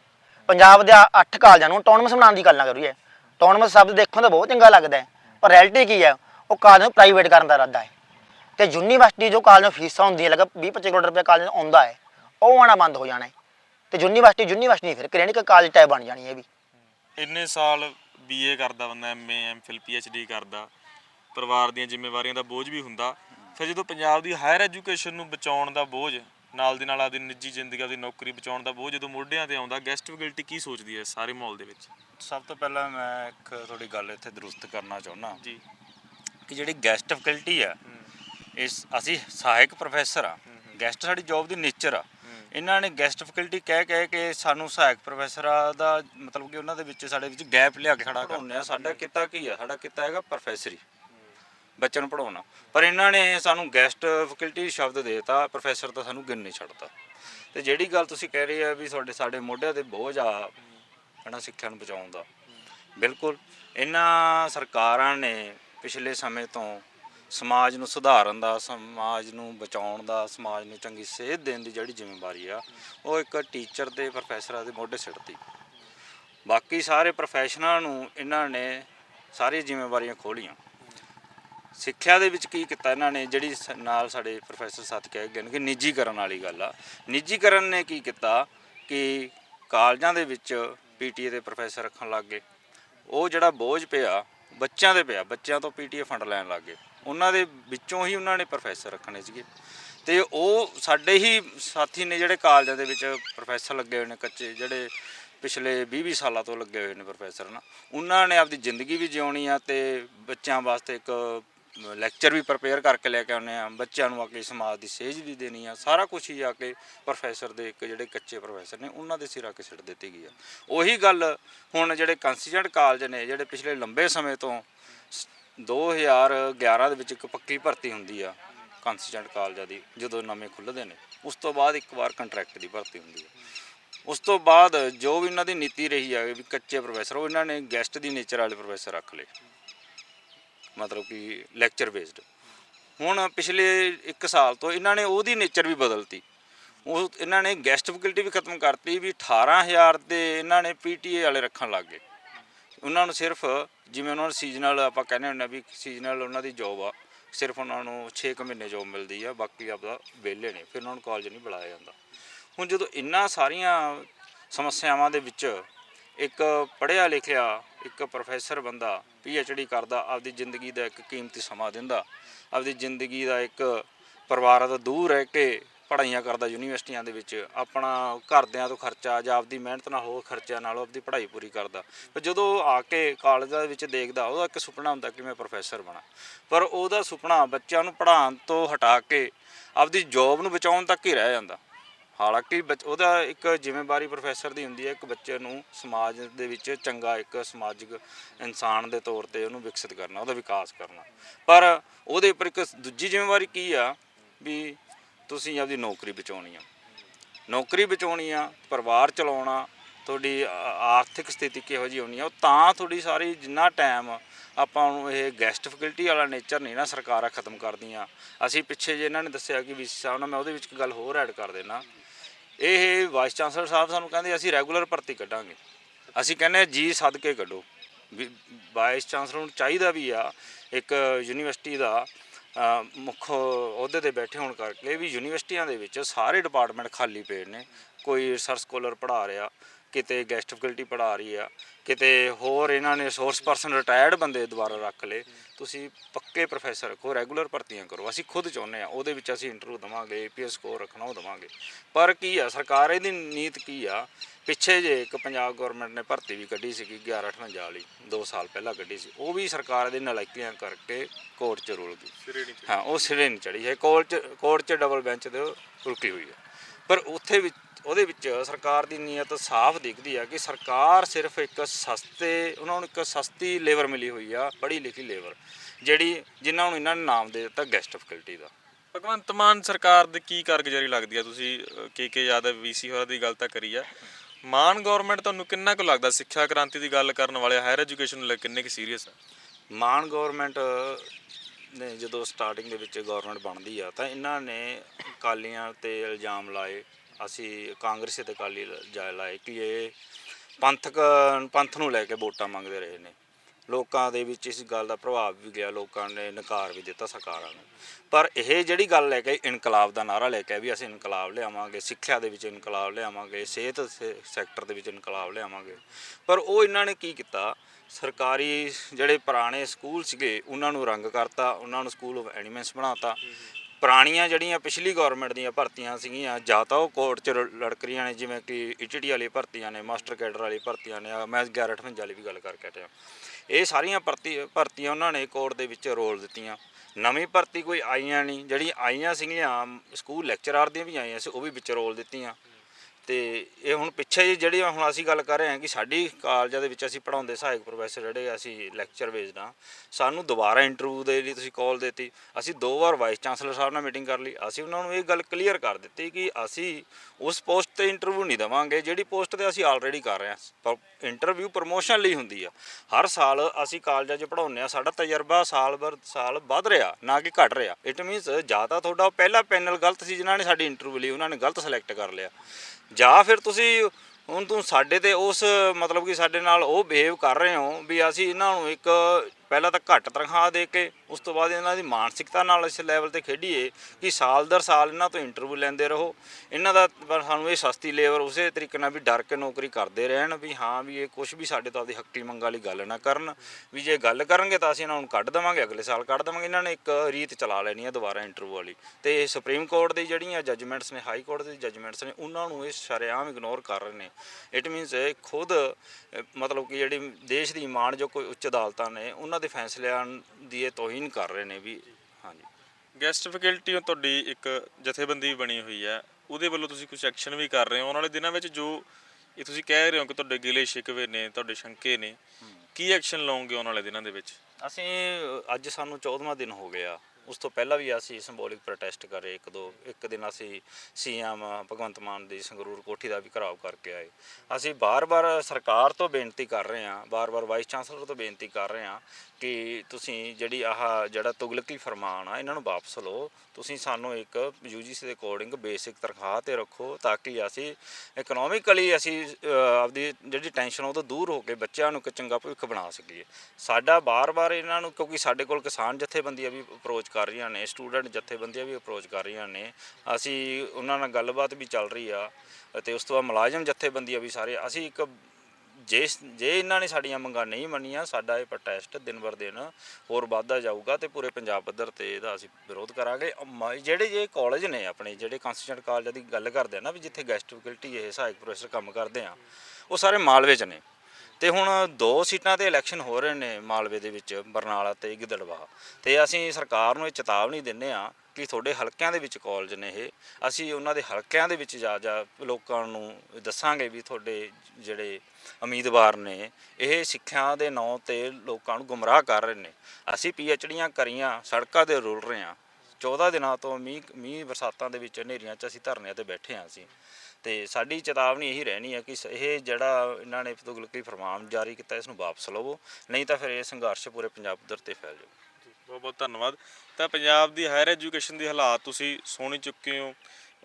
ਪੰਜਾਬ ਦੇ 8 ਕਾਲਜਾਂ ਨੂੰ ਅਟੋਨਮਸ ਬਣਾਉਣ ਦੀ ਗੱਲ ਨਾ ਕਰੀ ਹੈ ਅਟੋਨਮਸ ਸ਼ਬਦ ਦੇਖਣ ਤਾਂ ਬਹੁਤ ਚੰਗਾ ਲੱਗਦਾ ਹੈ ਪਰ ਰਿਐਲਿਟੀ ਕੀ ਹੈ? ਉਹ ਕਾਲਜ ਨੂੰ ਪ੍ਰਾਈਵੇਟ ਕਰਨ ਦਾ ਇਰਾਦਾ ਹੈ। ਤੇ ਯੂਨੀਵਰਸਿਟੀ ਜੋ ਕਾਲਜ ਨੂੰ ਫੀਸਾਂ ਹੁੰਦੀਆਂ ਲਗਾ 20 25 ਕਰੋੜ ਰੁਪਏ ਕਾਲਜ ਨੂੰ ਆਉਂਦਾ ਹੈ ਉਹ ਆਉਣਾ ਬੰਦ ਹੋ ਜਾਣਾ ਹੈ। ਤੇ ਯੂਨੀਵਰਸਿਟੀ ਯੂਨੀਵਰਸਿਟੀ ਫਿਰ ਕਲੀਨਿਕ ਕਾਲਜ ਟਾਈਪ ਬਣ ਜਾਣੀ ਹੈ ਇਹ ਵੀ। ਇੰਨੇ ਸਾਲ ਬੀਏ ਕਰਦਾ ਬੰਦਾ ਐਮਏ ਐਮਫਿਲ ਪੀਐਚਡੀ ਕਰਦਾ ਪਰਿਵਾਰ ਦੀਆਂ ਜ਼ਿੰਮੇਵਾਰੀਆਂ ਦਾ ਬੋਝ ਵੀ ਹੁੰਦਾ। ਫਿਰ ਜਦੋਂ ਪੰਜਾਬ ਦੀ ਹਾਇਰ ਐਜੂਕੇਸ਼ਨ ਨੂੰ ਬਚਾਉਣ ਦਾ ਬੋਝ ਨਾਲ ਦੀ ਨਾਲ ਆਪਦੀ ਨਿੱਜੀ ਜ਼ਿੰਦਗੀ ਆਪਦੀ ਨੌਕਰੀ ਬਚਾਉਣ ਦਾ ਬੋਝ ਜਦੋਂ ਮੋਢਿਆਂ ਤੇ ਆਉਂਦਾ ਗੈਸਟ ਫੈਕਲਟੀ ਕੀ ਸੋਚਦੀ ਹੈ ਸਾਰੇ ਮਾਹੌਲ ਦੇ ਵਿੱਚ? ਸਭ ਤੋਂ ਪਹਿਲਾਂ ਮੈਂ ਇੱਕ ਤੁਹਾਡੀ ਗੱਲ ਇੱਥੇ ਦਰੁਸਤ ਕਰਨਾ ਚਾਹੁੰਦਾ। ਜੀ। ਕਿ ਜਿਹੜੀ ਗੈਸਟ ਫੈਕਲਟੀ ਆ ਇਸ ਅਸੀਂ ਸਹਾਇਕ ਪ੍ਰੋਫੈਸਰ ਆ। ਗੈਸਟ ਸਾਡੀ ਜੌਬ ਦੀ ਨੇਚਰ ਆ। ਇਹਨਾਂ ਨੇ ਗੈਸਟ ਫੈਕਲਟੀ ਕਹਿ ਕਹਿ ਕੇ ਸਾਨੂੰ ਸਹਾਇਕ ਪ੍ਰੋਫੈਸਰਾਂ ਦਾ ਮਤਲਬ ਕਿ ਉਹਨਾਂ ਦੇ ਵਿੱਚ ਸਾਡੇ ਵਿੱਚ ਗੈਪ ਲਿਆ ਕੇ ਖੜਾ ਕਰਉਂਦੇ ਆ ਸਾਡਾ ਕਿੱਤਾ ਕੀ ਆ? ਸਾਡਾ ਕਿੱਤਾ ਹੈਗਾ ਪ੍ਰੋਫੈਸਰੀ ਬੱਚਿਆਂ ਨੂੰ ਪੜਾਉਣਾ ਪਰ ਇਹਨਾਂ ਨੇ ਸਾਨੂੰ ਗੈਸਟ ਫੈਕਲਟੀ ਸ਼ਬਦ ਦੇਤਾ ਪ੍ਰੋਫੈਸਰ ਤਾਂ ਸਾਨੂੰ ਗਿਣ ਨਹੀਂ ਛੱਡਦਾ। ਤੇ ਜਿਹੜੀ ਗੱਲ ਤੁਸੀਂ ਕਹਿ ਰਹੇ ਆ ਵੀ ਤੁਹਾਡੇ ਸਾਡੇ ਮੋਢਿਆਂ ਤੇ ਬੋਝ ਆ ਹਨਾ ਸਿੱਖਿਆ ਨੂੰ ਬਚਾਉਣ ਦਾ। ਬਿਲਕੁਲ। ਇਹਨਾਂ ਸਰਕਾਰਾਂ ਨੇ ਪਿਛਲੇ ਸਮੇਂ ਤੋਂ ਸਮਾਜ ਨੂੰ ਸੁਧਾਰਨ ਦਾ, ਸਮਾਜ ਨੂੰ ਬਚਾਉਣ ਦਾ, ਸਮਾਜ ਨੂੰ ਚੰਗੀ ਸੇਧ ਦੇਣ ਦੀ ਜਿਹੜੀ ਜ਼ਿੰਮੇਵਾਰੀ ਆ, ਉਹ ਇੱਕ ਟੀਚਰ ਤੇ ਪ੍ਰੋਫੈਸਰਾਂ ਦੇ ਮੋਢੇ ਸਿੱਟਦੀ ਬਾਕੀ ਸਾਰੇ ਪ੍ਰੋਫੈਸ਼ਨਲਾਂ ਨੂੰ ਇਹਨਾਂ ਨੇ ਸਾਰੀ ਜ਼ਿੰਮੇਵਾਰੀਆਂ ਖੋਲੀਆਂ। ਸਿੱਖਿਆ ਦੇ ਵਿੱਚ ਕੀ ਕੀਤਾ ਇਹਨਾਂ ਨੇ, ਜਿਹੜੀ ਸ- ਨਾਲ ਸਾਡੇ ਪ੍ਰੋਫੈਸਰ ਸਾਥ ਕਹਿ ਗਏ ਨੇ ਕਿ ਨਿੱਜੀਕਰਨ ਵਾਲੀ ਗੱਲ ਆ। ਨਿੱਜੀਕਰਨ ਨੇ ਕੀ ਕੀਤਾ ਕਿ ਕਾਲਜਾਂ ਦੇ ਵਿੱਚ ਪੀਟੀਏ ਦੇ ਪ੍ਰੋਫੈਸਰ ਰੱਖਣ ਲੱਗ ਗਏ। ਉਹ ਜਿਹੜਾ ਬੋਝ ਪਿਆ, ਬੱਚਿਆਂ ਦੇ ਪਿਆ, ਬੱਚਿਆਂ ਤੋਂ ਪੀਟੀਏ ਫੰਡ ਲੈਣ ਲੱਗ ਗਏ। ਉਹਨਾਂ ਦੇ ਵਿੱਚੋਂ ਹੀ ਉਹਨਾਂ ਨੇ ਪ੍ਰੋਫੈਸਰ ਰੱਖਣੇ ਸੀਗੇ। ਤੇ ਉਹ ਸਾਡੇ ਹੀ ਸਾਥੀ ਨੇ ਜਿਹੜੇ ਕਾਲਜਾਂ ਦੇ ਵਿੱਚ ਪ੍ਰੋਫੈਸਰ ਲੱਗੇ ਹੋਏ ਨੇ ਕੱਚੇ, ਜਿਹੜੇ ਪਿਛਲੇ 20-20 ਸਾਲਾਂ ਤੋਂ ਲੱਗੇ ਹੋਏ ਨੇ ਪ੍ਰੋਫੈਸਰ ਨਾ ਉਹਨਾਂ ਨੇ ਆਪਦੀ ਜ਼ਿੰਦਗੀ ਵੀ ਜਿਉਣੀ ਆ ਤੇ ਬੱਚਿਆਂ ਵਾਸਤੇ ਇੱਕ ਲੈਕਚਰ ਵੀ ਪ੍ਰਪੇਅਰ ਕਰਕੇ ਲੈ ਕੇ ਆਉਂਦੇ ਆ। ਬੱਚਿਆਂ ਨੂੰ ਆ ਕੇ ਸਮਾਜ ਦੀ ਸੇਜ ਵੀ ਦੇਣੀ ਆ। ਸਾਰਾ ਕੁਝ ਹੀ ਆ ਕੇ ਪ੍ਰੋਫੈਸਰ ਦੇ ਇੱਕ ਜਿਹੜੇ ਕੱਚੇ ਪ੍ਰੋਫੈਸਰ ਨੇ, ਉਹਨਾਂ ਦੇ ਸਿਰ ਆ ਕੇ ਸਿੱਟ ਦਿੱਤੀ ਗਈ ਆ। ਉਹੀ ਗੱਲ ਹੁਣ ਜਿਹੜੇ ਕੰਸਟੀਟਿਊਟ ਕਾਲਜ ਨੇ, ਜਿਹੜੇ ਪਿਛਲੇ ਲੰਬੇ ਸਮੇਂ ਤੋਂ ਸ- 2011 ਦੇ ਵਿੱਚ ਇੱਕ ਪੱਕੀ ਭਰਤੀ ਹੁੰਦੀ ਆ ਕੰਸਟੀਟਿਊਟ ਕਾਲਜਾਂ ਦੀ, ਜਦੋਂ ਨਵੇਂ ਖੁੱਲ੍ਹਦੇ ਨੇ। ਉਸ ਤੋਂ ਬਾਅਦ ਇੱਕ ਵਾਰ ਕੰਟਰੈਕਟ ਦੀ ਭਰਤੀ ਹੁੰਦੀ ਆ। ਉਸ ਤੋਂ ਬਾਅਦ ਜੋ ਵੀ ਇਹਨਾਂ ਦੀ ਨੀਤੀ ਰਹੀ ਆ, ਵੀ ਕੱਚੇ ਪ੍ਰੋਫੈਸਰ ਉਹ ਇਹਨਾਂ ਨੇ ਗੈਸਟ ਦੀ ਨੇਚਰ ਵਾਲੇ ਪ੍ਰੋਫੈਸਰ ਰੱਖ ਲਏ। ਮਤਲਬ ਕਿ ਲੈਕਚਰ ਬੇਸਡ ਹੁਣ ਪਿਛਲੇ 1 ਸਾਲ ਤੋਂ ਇਹਨਾਂ ਨੇ ਉਹਦੀ ਨੇਚਰ ਵੀ ਬਦਲਤੀ। ਉਹ ਇਹਨਾਂ ਨੇ ਗੈਸਟ ਫੈਕਲਟੀ ਵੀ ਖਤਮ ਕਰਤੀ, ਵੀ 18000 ਦੇ ਇਹਨਾਂ ਨੇ ਪੀਟੀਏ ਵਾਲੇ ਰੱਖਣ ਲੱਗ ਗਏ। ਉਹਨਾਂ ਨੂੰ ਸਿਰਫ ਜਿਵੇਂ ਉਹਨਾਂ ਨੂੰ ਸੀਜ਼ਨਲ ਆਪਾਂ ਕਹਿੰਦੇ ਹੁੰਦੇ ਆ ਵੀ ਸੀਜ਼ਨਲ ਉਹਨਾਂ ਦੀ ਜੋਬ ਆ, ਸਿਰਫ ਉਹਨਾਂ ਨੂੰ 6 ਕੁ ਮਹੀਨੇ ਜੋਬ ਮਿਲਦੀ ਆ, ਬਾਕੀ ਆਪਦਾ ਵਿਹਲੇ ਨੇ, ਫਿਰ ਉਹਨਾਂ ਨੂੰ ਕਾਲਜ ਨਹੀਂ ਬੁਲਾਇਆ ਜਾਂਦਾ। ਹੁਣ ਜਦੋਂ ਇੰਨਾ ਸਾਰੀਆਂ ਸਮੱਸਿਆਵਾਂ ਦੇ ਵਿੱਚ ਇੱਕ ਪੜ੍ਹਿਆ ਲਿਖਿਆ, ਇੱਕ ਪ੍ਰੋਫੈਸਰ ਬੰਦਾ ਡੀ ਕਰਦਾ, ਆਪਦੀ ਜ਼ਿੰਦਗੀ ਦਾ ਇੱਕ ਕੀਮਤੀ ਸਮਾਂ ਦਿੰਦਾ, ਆਪਦੀ ਜ਼ਿੰਦਗੀ ਦਾ ਇੱਕ ਪਰਿਵਾਰ ਦਾ ਦੂਰ ਰਹਿ ਕੇ ਪੜ੍ਹਾਈਆਂ ਕਰਦਾ ਯੂਨੀਵਰਸਿਟੀਆਂ ਦੇ ਵਿੱਚ, ਆਪਣਾ ਘਰਦਿਆਂ ਤੋਂ ਖਰਚਾ ਜਾਂ ਆਪਦੀ ਮਿਹਨਤ ਨਾਲ ਹੋਰ ਖਰਚਿਆਂ ਨਾਲ ਆਪਦੀ ਪੜ੍ਹਾਈ ਪੂਰੀ ਕਰਦਾ। ਪਰ ਜਦੋਂ ਉਹ ਆ ਕੇ ਕਾਲਜ ਦੇ ਵਿੱਚ ਦੇਖਦਾ, ਉਹਦਾ ਇੱਕ ਸੁਪਨਾ ਹੁੰਦਾ ਕਿ ਮੈਂ ਪ੍ਰੋਫੈਸਰ ਬਣਾ। ਪਰ ਉਹਦਾ ਸੁਪਨਾ ਬੱਚਿਆਂ ਨੂੰ ਪੜ੍ਹਾਉਣ ਤੋਂ ਹਟਾ ਕੇ ਆਪਦੀ ਜੌਬ ਨੂੰ ਬਚਾਉਣ ਤੱਕ ਹੀ ਰਹਿ ਜਾਂਦਾ। ਹਾਲਾਂਕਿ ਬੱਚ- ਉਹਦਾ ਇੱਕ ਜ਼ਿੰਮੇਵਾਰੀ ਪ੍ਰੋਫੈਸਰ ਦੀ ਹੁੰਦੀ ਹੈ, ਇੱਕ ਬੱਚੇ ਨੂੰ ਸਮਾਜ ਦੇ ਵਿੱਚ ਚੰਗਾ ਇੱਕ ਸਮਾਜਿਕ ਇਨਸਾਨ ਦੇ ਤੌਰ ਤੇ ਉਹਨੂੰ ਵਿਕਸਿਤ ਕਰਨਾ, ਉਹਦਾ ਵਿਕਾਸ ਕਰਨਾ। ਪਰ ਉਹਦੇ ਉੱਪਰ ਇੱਕ ਦੂਜੀ ਜ਼ਿੰਮੇਵਾਰੀ ਕੀ ਆ? ਵੀ ਤੁਸੀਂ ਆਪਦੀ ਨੌਕਰੀ ਬਚਾਉਣੀ ਆ। ਨੌਕਰੀ ਬਚਾਉਣੀ ਆ, ਪਰਿਵਾਰ ਚਲਾਉਣਾ, ਤੁਹਾਡੀ ਆਰਥਿਕ ਸਥਿਤੀ ਕਿਹੋ ਜਿਹੀ ਹੋਣੀ ਆ, ਉਹ ਤਾਂ ਤੁਹਾਡੀ ਸਾਰੀ ਜਿੰਨਾ ਟਾਈਮ ਆਪਾਂ ਨੂੰ ਇਹ ਗੈਸਟ ਫੈਕਲਟੀ ਵਾਲਾ ਨੇਚਰ ਨਹੀਂ ਨਾ ਸਰਕਾਰਾਂ ਖਤਮ ਕਰਦੀਆਂ। ਅਸੀਂ ਪਿੱਛੇ ਜੇ ਇਹਨਾਂ ਨੇ ਦੱਸਿਆ ਕਿ ਵੀਸੀ ਸਾਹਿਬ ਨਾਲ ਮੈਂ ਉਹਦੇ ਵਿੱਚ ਇੱਕ ਗੱਲ ਹੋਰ ਐਡ ਕਰ ਦੇਣਾ ਇਹ ਵਾਈਸ ਚਾਂਸਲਰ ਸਾਹਿਬ ਸਾਨੂੰ ਕਹਿੰਦੇ ਅਸੀਂ ਰੈਗੂਲਰ ਭਰਤੀ ਕੱਢਾਂਗੇ। ਅਸੀਂ ਕਹਿੰਦੇ ਹਾਂ ਜੀ ਸੱਦ ਕੇ ਕੱਢੋ। ਵੀ ਵਾਈਸ ਚਾਂਸਲਰ ਨੂੰ ਚਾਹੀਦਾ ਵੀ ਆ, ਇੱਕ ਯੂਨੀਵਰਸਿਟੀ ਦਾ ਮੁੱਖ ਅਹੁਦੇ ਤੇ ਬੈਠੇ ਹੋਣ ਕਰਕੇ ਵੀ ਯੂਨੀਵਰਸਿਟੀਆਂ ਦੇ ਵਿੱਚ ਸਾਰੇ ਡਿਪਾਰਟਮੈਂਟ ਖਾਲੀ ਪਏ ਨੇ। ਕੋਈ ਰਿਸਰਚ ਸਕੋਲਰ ਪੜ੍ਹਾ ਰਿਹਾ ਕਿਤੇ ਗੈਸਟ ਫੈਕਲਟੀ ਪੜ੍ਹਾ ਰਹੀ ਆ ਕਿਤੇ ਹੋਰ ਇਹਨਾਂ ਨੇ ਸੋਰਸ ਪਰਸਨ ਰਿਟਾਇਰਡ ਬੰਦੇ ਦੁਬਾਰਾ ਰੱਖ ਲਏ ਤੁਸੀਂ ਪੱਕੇ ਪ੍ਰੋਫੈਸਰ ਰੱਖੋ ਰੈਗੂਲਰ ਭਰਤੀਆਂ ਕਰੋ ਅਸੀਂ ਖੁਦ ਚਾਹੁੰਦੇ ਆ ਉਹਦੇ ਵਿੱਚ ਅਸੀਂ ਇੰਟਰਵਿਊ ਦਵਾਂਗੇ ਏਪੀਐਸ ਸਕੋਰ ਰੱਖਣਾ ਉਹ ਦਵਾਂਗੇ। ਪਰ ਕੀ ਆ ਸਰਕਾਰ ਇਹਦੀ ਨੀਤ ਕੀ ਆ ਪਿੱਛੇ ਜੇ ਇੱਕ ਪੰਜਾਬ ਗਵਰਨਮੈਂਟ ਨੇ ਭਰਤੀ ਵੀ ਕੱਢੀ ਸੀਗੀ 1158 ਵਾਲੀ 2 ਸਾਲ ਪਹਿਲਾਂ ਕੱਢੀ ਸੀ ਉਹ ਵੀ ਸਰਕਾਰ ਦੇ ਨਲਾਇਕੀਆਂ ਕਰਕੇ ਕੋਰਟ 'ਚ ਰੁਲ ਗਈ। ਹਾਂ ਉਹ ਸਿਰੇ ਨਹੀਂ ਚੜੀ ਹੈ ਕੋਰਟ 'ਚ ਕੋਰਟ 'ਚ ਡਬਲ ਬੈਂਚ ਦੇ ਰੁਕੀ ਹੋਈ ਹੈ ਪਰ ਉੱਥੇ ਵਿੱਚ ਉਹਦੇ ਵਿੱਚ ਸਰਕਾਰ ਦੀ ਨੀਅਤ ਸਾਫ਼ ਦਿਖਦੀ ਆ ਕਿ ਸਰਕਾਰ ਸਿਰਫ ਇੱਕ ਸਸਤੇ ਉਹਨਾਂ ਨੂੰ ਇੱਕ ਸਸਤੀ ਲੇਬਰ ਮਿਲੀ ਹੋਈ ਆ ਪੜ੍ਹੀ ਲਿਖੀ ਲੇਬਰ ਜਿਹੜੀ ਜਿਨ੍ਹਾਂ ਨੂੰ ਇਹਨਾਂ ਨੇ ਨਾਮ ਦੇ ਦਿੱਤਾ ਗੈਸਟ ਫੈਕਲਟੀ ਦਾ। ਭਗਵੰਤ ਮਾਨ ਸਰਕਾਰ ਦੀ ਕੀ ਕਾਰਗੁਜ਼ਾਰੀ ਲੱਗਦੀ ਆ? ਤੁਸੀਂ ਕੇ ਕੇ ਯਾਦਵ ਵੀਸੀ ਹੋਰਾਂ ਦੀ ਗੱਲ ਤਾਂ ਕਰੀ ਆ। ਮਾਨ ਗਵਰਨਮੈਂਟ ਤੁਹਾਨੂੰ ਕਿੰਨਾ ਕੁ ਲੱਗਦਾ? ਸਿੱਖਿਆ ਕ੍ਰਾਂਤੀ ਦੀ ਗੱਲ ਕਰਨ ਵਾਲੇ ਹਾਇਰ ਐਜੂਕੇਸ਼ਨ ਨੂੰ ਲੈ ਕੇ ਕਿੰਨੇ ਕੁ ਸੀਰੀਅਸ ਆ? ਮਾਨ ਗਵਰਨਮੈਂਟ ਨੇ ਜਦੋਂ ਸਟਾਰਟਿੰਗ ਦੇ ਵਿੱਚ ਗਵਰਨਮੈਂਟ ਬਣਦੀ ਆ ਤਾਂ ਇਹਨਾਂ ਨੇ ਅਕਾਲੀਆਂ ਤੇ ਇਲਜ਼ਾਮ ਲਾਏ ਅਸੀਂ ਕਾਂਗਰਸੀ ਤੇ ਅਕਾਲੀ ਜਾਇ ਲਾਏ ਕਿ ਇਹ ਪੰਥਕ, ਪੰਥ ਨੂੰ ਲੈ ਕੇ ਵੋਟਾਂ ਮੰਗਦੇ ਰਹੇ ਨੇ। ਲੋਕਾਂ ਦੇ ਵਿੱਚ ਇਸ ਗੱਲ ਦਾ ਪ੍ਰਭਾਵ ਵੀ ਗਿਆ, ਲੋਕਾਂ ਨੇ ਨਕਾਰ ਵੀ ਦਿੱਤਾ ਸਰਕਾਰਾਂ ਨੂੰ। ਪਰ ਇਹ ਜਿਹੜੀ ਗੱਲ ਲੈ ਕੇ ਇਨਕਲਾਬ ਦਾ ਨਾਰਾ ਲੈ ਕੇ ਵੀ ਅਸੀਂ ਇਨਕਲਾਬ ਲਿਆਵਾਂਗੇ, ਸਿੱਖਿਆ ਦੇ ਵਿੱਚ ਇਨਕਲਾਬ ਲਿਆਵਾਂਗੇ, ਸਿਹਤ ਸੇ- ਸੈਕਟਰ ਦੇ ਵਿੱਚ ਇਨਕਲਾਬ ਲਿਆਵਾਂਗੇ। ਪਰ ਉਹ ਇਹਨਾਂ ਨੇ ਕੀ ਕੀਤਾ? ਸਰਕਾਰੀ ਜਿਹੜੇ ਪੁਰਾਣੇ ਸਕੂਲ ਸੀਗੇ, ਉਹਨਾਂ ਨੂੰ ਰੰਗ ਕਰਤਾ, ਉਹਨਾਂ ਨੂੰ ਸਕੂਲ ਆਫ ਐਨੀਮੈਂਟਸ ਬਣਾਤਾ। ਪੁਰਾਣੀਆਂ ਜਿਹੜੀਆਂ ਪਿਛਲੀ ਗਵਰਨਮੈਂਟ ਦੀਆਂ ਭਰਤੀਆਂ ਸੀਗੀਆਂ, ਜਾਂ ਤਾਂ ਉਹ ਕੋਰਟ 'ਚ ਲੜਕ ਰਹੀਆਂ ਨੇ, ਜਿਵੇਂ ਕਿ ਈਟੀਟੀ ਵਾਲੀ ਭਰਤੀਆਂ ਨੇ ਮਾਸਟਰ ਕੈਡਰ ਵਾਲੀ ਭਰਤੀਆਂ ਨੇ, ਆਹ ਮੈਂ 1158 ਵਾਲੀ ਵੀ ਗੱਲ ਕਰਕੇ ਹਟਿਆ। ਇਹ ਸਾਰੀਆਂ ਭਰਤੀ, ਭਰਤੀਆਂ ਉਹਨਾਂ ਨੇ ਕੋਰਟ ਦੇ ਵਿੱਚ ਰੋਲ ਦਿੱਤੀਆਂ। ਨਵੀਂ ਭਰਤੀ ਕੋਈ ਆਈਆਂ ਨਹੀਂ ਜਿਹੜੀ ਆਈਆਂ ਸੀਗੀਆਂ ਸਕੂਲ ਲੈਕਚਰਾਰ ਦੀਆਂ ਵੀ ਆਈਆਂ ਸੀ, ਉਹ ਵੀ ਵਿੱਚ ਰੋਲ ਦਿੱਤੀਆਂ। ਤੇ ਇਹ ਹੁਣ ਪਿੱਛੇ ਜੀ ਜਿਹੜੀ ਹੁਣ ਅਸੀਂ ਗੱਲ ਕਰ ਰਹੇ ਹਾਂ ਕਿ ਸਾਡੀ ਕਾਲਜਾਂ ਦੇ ਵਿੱਚ ਅਸੀਂ ਪੜਾਉਂਦੇ ਸਹਾਇਕ ਪ੍ਰੋਫੈਸਰ ਜਿਹੜੇ ਅਸੀਂ ਲੈਕਚਰ ਵੇਚਦਾ ਸਾਨੂੰ ਦੁਬਾਰਾ ਇੰਟਰਵਿਊ ਦੇ ਲਈ ਤੁਸੀਂ ਕਾਲ ਦਿੱਤੀ। ਅਸੀਂ ਦੋ ਵਾਰ ਵਾਈਸ ਚਾਂਸਲਰ ਸਾਹਿਬ ਨਾਲ ਮੀਟਿੰਗ ਕਰ ਲਈ। ਅਸੀਂ ਉਹਨਾਂ ਨੂੰ ਇਹ ਗੱਲ ਕਲੀਅਰ ਕਰ ਦਿੱਤੀ ਕਿ ਅਸੀਂ ਉਸ ਪੋਸਟ ਤੇ ਇੰਟਰਵਿਊ ਨਹੀਂ ਦੇਵਾਂਗੇ। ਜਿਹੜੀ ਪੋਸਟ ਤੇ ਅਸੀਂ ਆਲਰੇਡੀ ਕਰ ਰਹੇ ਹਾਂ। ਪਰ ਇੰਟਰਵਿਊ ਪ੍ਰਮੋਸ਼ਨ ਲਈ ਹੁੰਦੀ ਆ। ਹਰ ਸਾਲ ਅਸੀਂ ਕਾਲਜਾਂ 'ਚ ਪੜਾਉਂਦੇ ਆ ਸਾਡਾ ਤਜਰਬਾ ਸਾਲ ਬਰ ਸਾਲ ਵੱਧ ਰਿਹਾ, ਨਾ ਕਿ ਘਟ ਰਿਹਾ। ਇਟ ਮੀਨਸ ਜਾਂ ਤਾਂ ਤੁਹਾਡਾ ਉਹ ਪਹਿਲਾ ਪੈਨਲ ਗਲਤ ਸੀ ਜਿਨ੍ਹਾਂ ਨੇ ਸਾਡੀ ਇੰਟਰਵਿਊ ਲਈ, ਉਹਨਾਂ ਨੇ ਗਲਤ ਸਿਲੈਕਟ ਕਰ ਲਿਆ। ਜਾਂ ਫਿਰ ਤੁਸੀਂ ਹੁਣ ਤੂੰ ਸਾਡੇ ਤੇ ਉਸ, ਮਤਲਬ ਕਿ ਸਾਡੇ ਨਾਲ ਉਹ ਬਿਹੇਵ ਕਰ ਰਹੇ ਹੋ ਵੀ ਅਸੀਂ ਇਹਨਾਂ ਨੂੰ ਇੱਕ ਪਹਿਲਾਂ ਤਾਂ ਘੱਟ ਤਨਖਾਹ ਦੇ ਕੇ ਉਸ ਤੋਂ ਬਾਅਦ ਇਹਨਾਂ ਦੀ ਮਾਨਸਿਕਤਾ ਨਾਲ ਇਸ ਲੈਵਲ ਤੇ ਖੇਡੀਏ ਕਿ ਸਾਲ ਦਰ ਸਾਲ ਇਹਨਾਂ ਤੋਂ ਇੰਟਰਵਿਊ ਲੈਂਦੇ ਰਹੋ। ਇਹਨਾਂ ਦਾ ਸਾਨੂੰ ਇਹ ਸਸਤੀ ਲੇਬਰ ਉਸੇ ਤਰੀਕੇ ਨਾਲ ਵੀ ਡਰ ਕੇ ਨੌਕਰੀ ਕਰਦੇ ਰਹਿਣ ਵੀ ਹਾਂ ਵੀ ਇਹ ਕੁਝ ਵੀ ਸਾਡੇ ਤੋਂ ਆਪਦੀ ਹੱਕੀ ਮੰਗਾਂ ਵਾਲੀ ਗੱਲ ਨਾ ਕਰਨ। ਵੀ ਜੇ ਗੱਲ ਕਰਨਗੇ ਤਾਂ ਅਸੀਂ ਇਹਨਾਂ ਨੂੰ ਕੱਢ ਦੇਵਾਂਗੇ, ਅਗਲੇ ਸਾਲ ਕੱਢ ਦੇਵਾਂਗੇ। ਇਹਨਾਂ ਨੇ ਇੱਕ ਰੀਤ ਚਲਾ ਲੈਣੀ ਹੈ ਦੁਬਾਰਾ ਇੰਟਰਵਿਊ ਵਾਲੀ। ਤੇ ਸੁਪਰੀਮ ਕੋਰਟ ਦੀ ਜਿਹੜੀਆਂ ਜੱਜਮੈਂਟਸ ਨੇ ਹਾਈ ਕੋਰਟ ਦੇ ਜੱਜਮੈਂਟਸ ਨੇ, ਉਹਨਾਂ ਨੂੰ ਇਹ ਸ਼ਰੇਆਮ ਇਗਨੋਰ ਕਰ ਰਹੇ ਨੇ। ਇਟ ਮੀਨਸ ਇਹ ਖੁਦ, ਮਤਲਬ ਕਿ ਜਿਹੜੀ ਦੇਸ਼ ਦੀ ਮਾਣ ਜੋ ਕੋਈ ਉੱਚ ਅਦਾਲਤਾਂ ਨੇ, ਉਹਨਾਂ ਦੇ ਫੈਸਲਿਆਂ ਦੀ ਇਹ ਤੋਹੀਨ ਕਰ ਰਹੇ ਨੇ ਵੀ ਹਾਂਜੀ। ਗੈਸਟ ਫੈਕਲਟੀ ਤੁਹਾਡੀ ਇੱਕ ਜਥੇਬੰਦੀ ਬਣੀ ਹੋਈ ਹੈ। ਉਹਦੇ ਵੱਲੋਂ ਤੁਸੀਂ ਕੁਝ ਐਕਸ਼ਨ ਵੀ ਕਰ ਰਹੇ ਹੋ। ਆਉਣ ਵਾਲੇ ਦਿਨਾਂ ਵਿੱਚ ਜੋ ਇਹ ਤੁਸੀਂ ਕਹਿ ਰਹੇ ਹੋ ਕਿ ਤੁਹਾਡੇ ਗਿਲੇ ਸ਼ਿਕਵੇ ਨੇ ਤੁਹਾਡੇ ਸ਼ੰਕੇ ਨੇ ਕੀ ਐਕਸ਼ਨ ਲਓਗੇ ਆਉਣ ਵਾਲੇ ਦਿਨਾਂ ਦੇ ਵਿੱਚ? ਅਸੀਂ ਅੱਜ ਸਾਨੂੰ 14ਵਾਂ ਦਿਨ ਹੋ ਗਿਆ। ਉਸ ਤੋਂ ਪਹਿਲਾਂ ਵੀ ਅਸੀਂ ਸਿੰਬੋਲਿਕ ਪ੍ਰੋਟੈਸਟ ਕਰੇ, ਇੱਕ ਦੋ, ਇੱਕ ਦਿਨ ਅਸੀਂ ਸੀਐਮ ਭਗਵੰਤ ਮਾਨ ਦੀ ਸੰਗਰੂਰ ਕੋਠੀ ਦਾ ਵੀ ਘਰਾਓ ਕਰਕੇ ਆਏ। ਅਸੀਂ ਬਾਰ-ਬਾਰ ਸਰਕਾਰ ਤੋਂ ਬੇਨਤੀ ਕਰ ਰਹੇ ਹਾਂ, ਬਾਰ-ਬਾਰ ਵਾਈਸ ਚਾਂਸਲਰ ਤੋਂ ਬੇਨਤੀ ਕਰ ਰਹੇ ਹਾਂ ਕਿ ਤੁਸੀਂ ਜਿਹੜੀ ਆਹ ਜਿਹੜਾ ਤੁਗਲਕੀ ਫਰਮਾਨ ਆ, ਇਹਨਾਂ ਨੂੰ ਵਾਪਸ ਲਓ। ਤੁਸੀਂ ਸਾਨੂੰ ਇੱਕ ਯੂਜੀਸੀ ਦੇ ਅਕੋਰਡਿੰਗ ਬੇਸਿਕ ਤਨਖਾਹ ਤੇ ਰੱਖੋ ਤਾਂ ਕਿ ਅਸੀਂ ਇਕਨੋਮਿਕਲੀ ਅਸੀਂ ਆਪਦੀ ਜਿਹੜੀ ਟੈਨਸ਼ਨ ਉਹ ਤੋਂ ਦੂਰ ਹੋ ਕੇ ਬੱਚਿਆਂ ਨੂੰ ਇੱਕ ਚੰਗਾ ਭਵਿੱਖ ਬਣਾ ਸਕੀਏ। ਸਾਡਾ ਬਾਰ-ਬਾਰ ਇਹਨਾਂ ਨੂੰ, ਕਿਉਂਕਿ ਸਾਡੇ ਕੋਲ ਕਿਸਾਨ ਜਥੇਬੰਦੀਆਂ ਵੀ ਅਪਰੋਚ ਕਰ ਰਹੀਆਂ ਨੇ ਸਟੂਡੈਂਟ ਜਥੇਬੰਦੀਆਂ ਵੀ ਅਪਰੋਚ ਕਰ ਰਹੀਆਂ ਨੇ। ਅਸੀਂ ਉਹਨਾਂ ਨਾਲ ਗੱਲਬਾਤ ਵੀ ਚੱਲ ਰਹੀ ਆ ਅਤੇ ਉਸ ਤੋਂ ਬਾਅਦ ਮੁਲਾਜ਼ਮ ਜਥੇਬੰਦੀਆਂ ਵੀ ਸਾਰੇ, ਅਸੀਂ ਇੱਕ ਜੇ ਜੇ ਇਹਨਾਂ ਨੇ ਸਾਡੀਆਂ ਮੰਗਾਂ ਨਹੀਂ ਮੰਨੀਆਂ, ਸਾਡਾ ਇਹ ਪ੍ਰੋਟੈਸਟ ਦਿਨ ਬਰ ਦਿਨ ਹੋਰ ਵੱਧਦਾ ਜਾਊਗਾ ਤੇ ਪੂਰੇ ਪੰਜਾਬ ਪੱਧਰ ਤੇ ਇਹਦਾ ਅਸੀਂ ਵਿਰੋਧ ਕਰਾਂਗੇ। ਅਮ- ਜਿਹੜੇ ਜੇ ਕਾਲਜ ਨੇ ਆਪਣੇ, ਜਿਹੜੇ ਕੰਸਟੀਟਿਊਟ ਕਾਲਜ ਦੀ ਗੱਲ ਕਰਦੇ ਆ ਨਾ ਵੀ ਜਿੱਥੇ ਗੈਸਟ ਫੈਕਲਟੀ ਇਹ ਸਹਾਇਕ ਪ੍ਰੋਫੈਸਰ ਕੰਮ ਕਰਦੇ ਆ, ਉਹ ਸਾਰੇ ਮਾਲਵੇ 'ਚ ਨੇ। ਤੇ ਹੁਣ ਦੋ ਸੀਟਾਂ ਤੇ ਇਲੈਕਸ਼ਨ ਹੋ ਰਹੇ ਨੇ ਮਾਲਵੇ ਦੇ ਵਿੱਚ, ਬਰਨਾਲਾ ਤੇ ਗਿੱਦੜਬਾਹਾ ਤੇ ਅਸੀਂ ਸਰਕਾਰ ਨੂੰ ਇਹ ਚੇਤਾਵਨੀ ਦਿੰਨੇ ਆ ਕਿ ਤੁਹਾਡੇ ਹਲਕਿਆਂ ਦੇ ਵਿੱਚ ਕਾਲਜ ਨੇ ਇਹ। ਅਸੀਂ ਉਹਨਾਂ ਦੇ ਹਲਕਿਆਂ ਦੇ ਵਿੱਚ ਜਾ ਜਾ ਲੋਕਾਂ ਨੂੰ ਦੱਸਾਂਗੇ ਵੀ ਤੁਹਾਡੇ ਜਿਹੜੇ ਉਮੀਦਵਾਰ ਨੇ, ਇਹ ਸਿੱਖਿਆ ਦੇ ਨਾਂ ਤੇ ਲੋਕਾਂ ਨੂੰ ਗੁੰਮਰਾਹ ਕਰ ਰਹੇ ਨੇ। ਅਸੀਂ ਪੀਐਚਡੀਆਂ ਕਰੀਆਂ, ਸੜਕਾਂ ਤੇ ਰੁਲ ਰਹੇ ਹਾਂ। 14 ਦਿਨਾਂ ਤੋਂ ਮੀਂਹ ਮੀਂਹ ਬਰਸਾਤਾਂ ਦੇ ਵਿੱਚ ਹਨੇਰੀਆਂ 'ਚ ਅਸੀਂ ਧਰਨਿਆਂ ਤੇ ਬੈਠੇ ਹਾਂ ਅਸੀਂ। ਤੇ ਸਾਡੀ ਚੇਤਾਵਨੀ ਇਹੀ ਰਹਿਣੀ ਹੈ ਕਿ ਸ- ਇਹ ਜਿਹੜਾ ਇਹਨਾਂ ਨੇ ਤੁਗਲਕੀ ਫਰਮਾਨ ਜਾਰੀ ਕੀਤਾ, ਇਸ ਨੂੰ ਵਾਪਸ ਲਵੋ, ਨਹੀਂ ਤਾਂ ਫਿਰ ਇਹ ਸੰਘਰਸ਼ ਪੂਰੇ ਪੰਜਾਬ ਪੱਧਰ ਤੇ ਫੈਲ ਜਾਊ। ਬਹੁਤ ਬਹੁਤ ਧੰਨਵਾਦ। ਤਾਂ ਪੰਜਾਬ ਦੀ ਹਾਇਰ ਐਜੂਕੇਸ਼ਨ ਦੀ ਹਾਲਾਤ ਤੁਸੀਂ ਸੁਣ ਚੁੱਕੇ ਹੋ।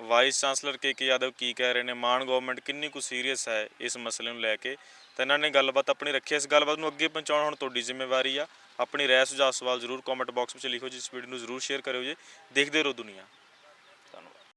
Vice chancellor K K Yadav ਕੀ ਕਹਿ ਰਹੇ ਨੇ, ਮਾਨ ਗਵਰਨਮੈਂਟ ਕਿੰਨੀ ਕੁ ਸੀਰੀਅਸ ਹੈ ਇਸ ਮਸਲੇ ਨੂੰ ਲੈ ਕੇ? ਤਾਂ ਇਹਨਾਂ ਨੇ ਗੱਲਬਾਤ ਆਪਣੀ ਰੱਖੀ ਹੈ। ਇਸ ਗੱਲਬਾਤ ਨੂੰ ਅੱਗੇ ਪਹੁੰਚਾਉਣ ਹੁਣ ਤੁਹਾਡੀ ਜ਼ਿੰਮੇਵਾਰੀ ਆ। ਆਪਣੀ ਰਾਏ ਸੁਝਾਅ ਸਵਾਲ ਜ਼ਰੂਰ ਕਮੈਂਟ ਬਾਕਸ ਵਿੱਚ ਲਿਖੋ ਜੀ ਇਸ ਵੀਡੀਓ ਨੂੰ ਜ਼ਰੂਰ ਸ਼ੇਅਰ ਕਰਿਓ ਜੀ। ਦੇਖਦੇ ਰਹੋ ਦੁਨੀਆ।